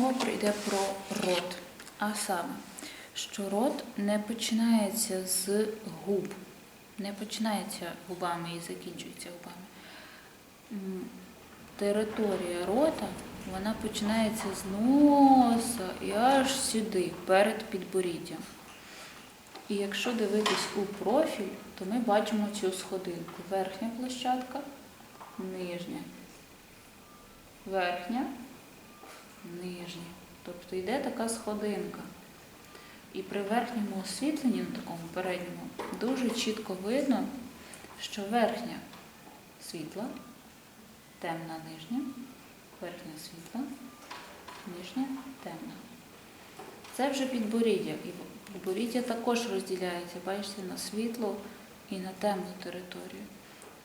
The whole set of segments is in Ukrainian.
мова прийде про рот. А саме, що рот не починається з губ, не починається губами і закінчується губами. Територія рота вона починається з носа і аж сюди, перед підборіддям. І якщо дивитись у профіль, то ми бачимо цю сходинку. Верхня площадка, нижня. Верхня, нижня. Тобто йде така сходинка. І при верхньому освітленні, на такому передньому, дуже чітко видно, що верхня світла, темна нижня, верхня світла, нижня темна. Це вже підборіддя. І підборіддя також розділяється, бачите, на світлу і на темну територію.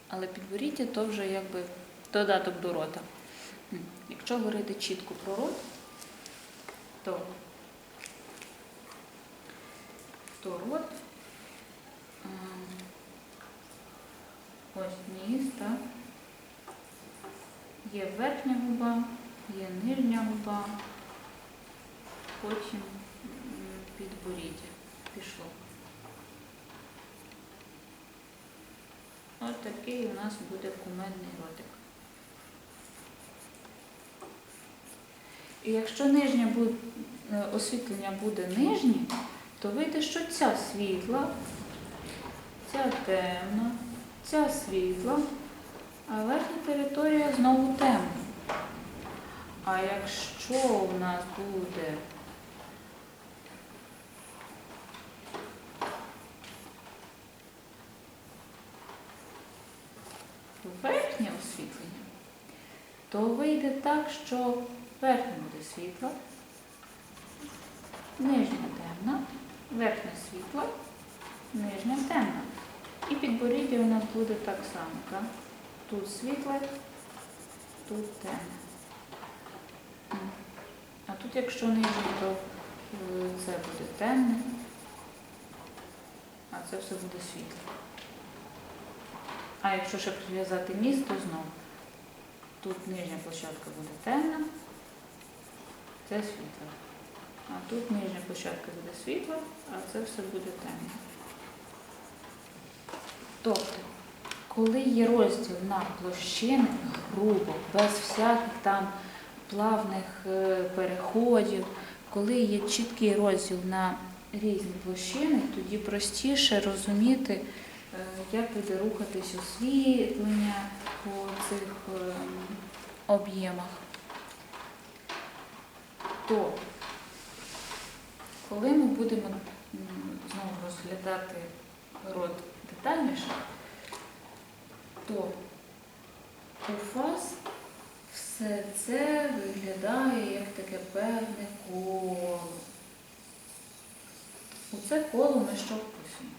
Але підборіддя то вже якби додаток до рота. Якщо говорити чітко про рот, то, то рот ось ніс, так? Є верхня губа, є нижня губа, потім підборіддя пішло. Ось такий у нас буде куменний ротик. І якщо нижнє е, освітлення буде нижнє, то вийде, що ця світла, ця темна, ця світла, а верхня територія знову темна. А якщо у нас буде верхнє освітлення, то вийде так, що верхня буде світла, нижня темна, верхня світла, нижня темна. І підборіддя у нас буде так само. Так? Тут світле, тут темне. А тут, якщо нижнє, то е, це буде темне, а це все буде світле. А якщо ще прив'язати ніс, то знову. Тут нижня площадка буде темна, це світла. А тут нижня площадка буде світла, а це все буде темне. Тобто, коли є розділ на площини, грубо, без всяких там плавних е, переходів, коли є чіткий розділ на різні площини, тоді простіше розуміти, е, як буде рухатись освітлення по цих е, об'ємах. То, коли ми будемо знову розглядати рот детальніше, то у фаз все це виглядає як таке певне коло. У це коло ми що вписуємо?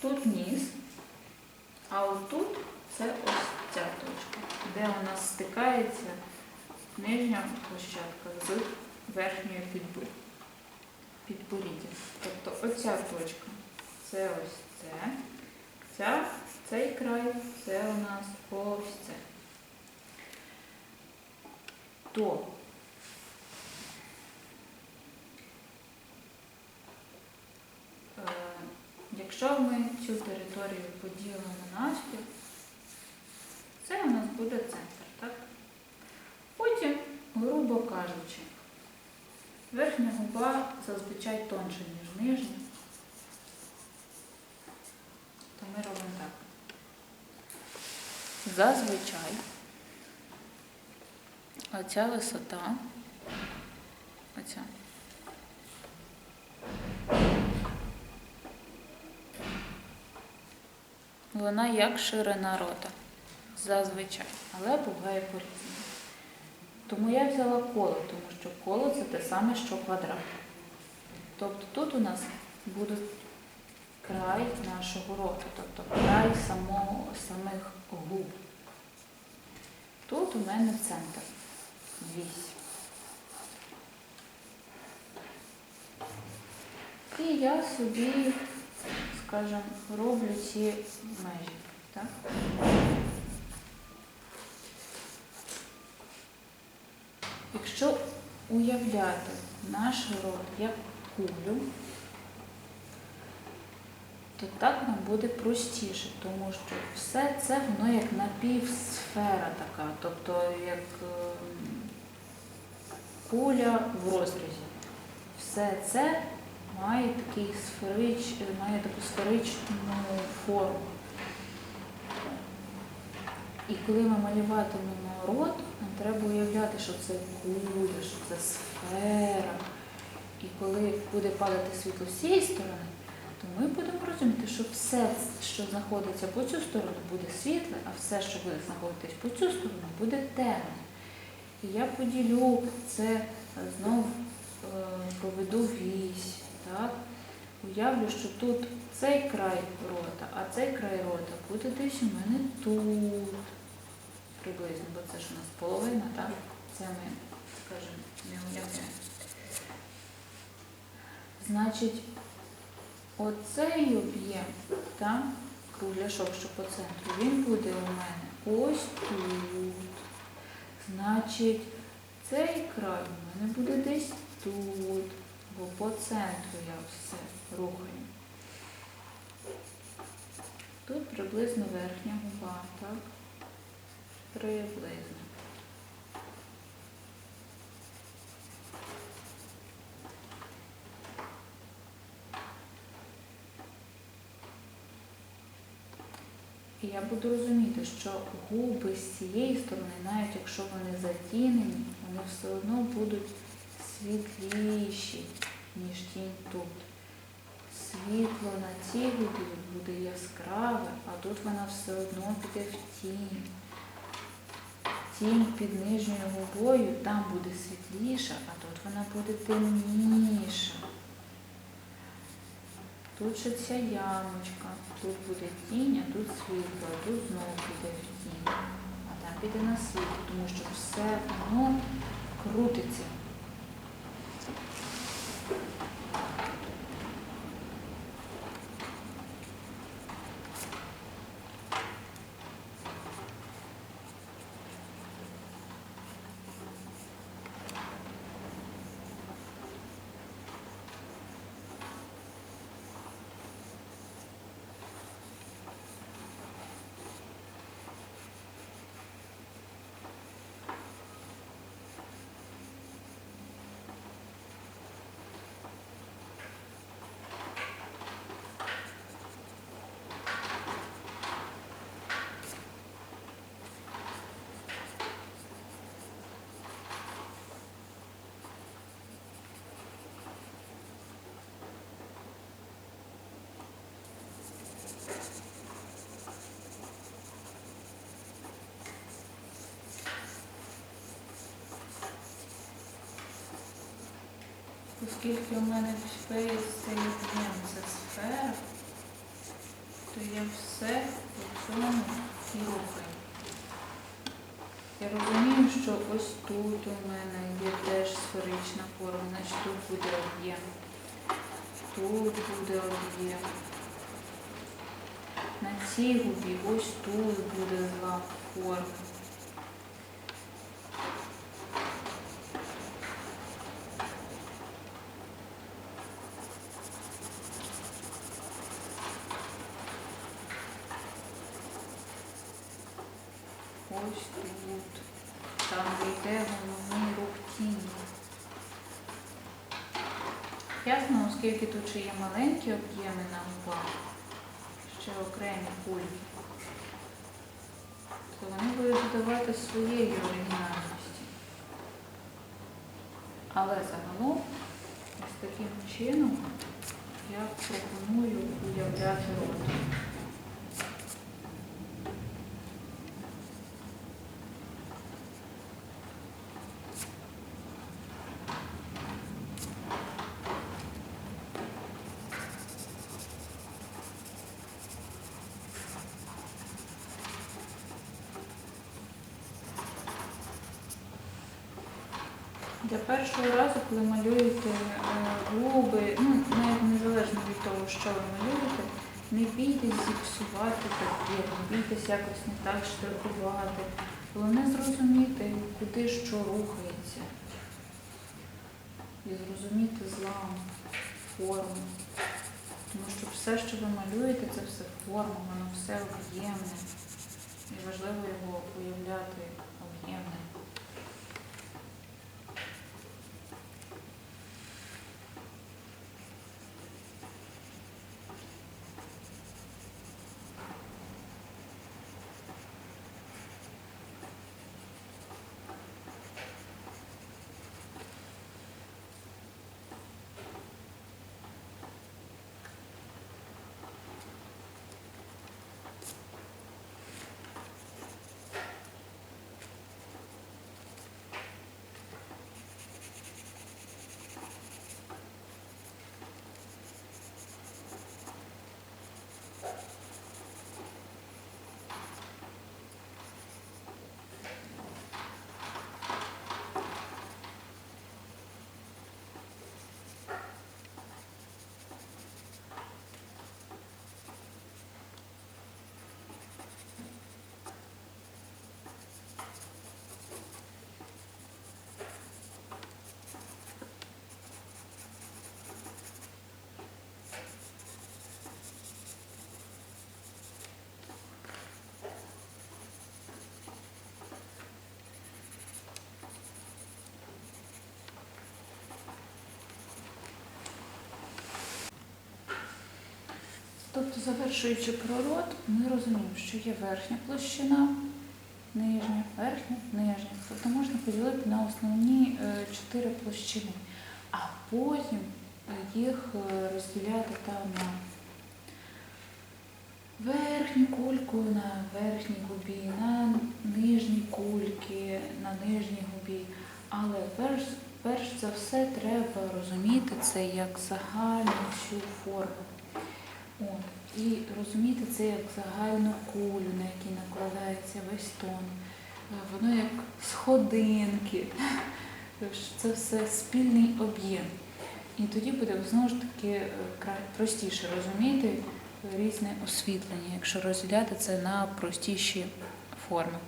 Тут ніс, а отут це ось ця точка, де у нас стикається нижня площадка з верхньою підборіддям. Тобто оця точка це ось це, ця, цей край це у нас ось це. То е, якщо ми цю територію поділимо навпіл, буде центр, так? Потім, грубо кажучи, верхня губа зазвичай тонша, ніж нижня. То ми робимо так. Зазвичай оця висота, оця. Вона як ширина рота. Зазвичай. Але буває по-різному. Тому я взяла коло, тому що коло це те саме, що квадрат. Тобто тут у нас буде край нашого рота, тобто край самого, самих губ. Тут у мене центр. Вісь. І я собі, скажімо, роблю ці межі. Так? Якщо уявляти наш рот як кулю, то так нам буде простіше, тому що все це воно як напівсфера така, тобто як ем, куля в розрізі. Все це має такий сферич, має таку сферичну форму. І коли ми малюватимемо рот, нам треба уявляти, що це куля, що це сфера. І коли буде падати світло з цієї сторони, то ми будемо розуміти, що все, що знаходиться по цю сторону, буде світле, а все, що буде знаходитись по цю сторону, буде темне. І я поділю це знов е, проведу вісь. Так? Уявлю, що тут цей край рота, а цей край рота буде десь у мене тут. Приблизно, бо це ж у нас половина, так? Це ми, скажімо, не уявляємо. Значить, оцей об'єм, так, кругляшок, що по центру, він буде у мене ось тут. Значить, цей край у мене буде десь тут, бо по центру я все рухаю. Тут приблизно верхня губа, так? Приблизно. І я буду розуміти, що губи з цієї сторони, навіть якщо вони затінені, вони все одно будуть світліші, ніж тінь тут. Світло на цій губі буде яскраве, а тут вона все одно піде в тінь. Тінь під нижньою губою там буде світліша, а тут вона буде темніша. Тут ще ця ямочка, тут буде тінь, а тут світло, тут знову піде в тінь, а там піде на світло, тому що все воно крутиться. Оскільки у мене цей об'єм це сфера, то я все по цьому і рухаю. Я розумію, що ось тут у мене є теж сферична форма, значить тут буде об'єм. Тут буде об'єм. На цій губі ось тут буде зла форма. Ось тут. Там де йде головний рух тіні. Ясно, оскільки тут ще є маленькі об'єми на губах, ще окремі кульки, то вони будуть додавати своєї оригінальності. Але загалом, ось таким чином я пропоную уявляти рот. Для першого разу, коли малюєте е, губи, ну навіть незалежно від того, що ви малюєте, не бійтесь зіпсувати папір, не бійтесь якось не так штрихувати. Головне зрозуміти, куди що рухається. і зрозуміти злам, форму. Тому що все, що ви малюєте, це все форма, воно все об'ємне. І важливо його уявляти об'ємним. Тобто, завершуючи прород, ми розуміємо, що є верхня площина, нижня, верхня, нижня. Тобто можна поділити на основні е, чотири площини, а потім їх е, розділяти там на верхню кульку на верхній губі, на нижні кульки, на нижній губі. Але перш, перш за все треба розуміти це як загальну всю форму. О, і розуміти це як загальну кулю, на якій накладається весь тон. Е, Воно як сходинки. Це все спільний об'єм. І тоді буде знову ж таки е, простіше розуміти різне освітлення, якщо розділяти це на простіші форми.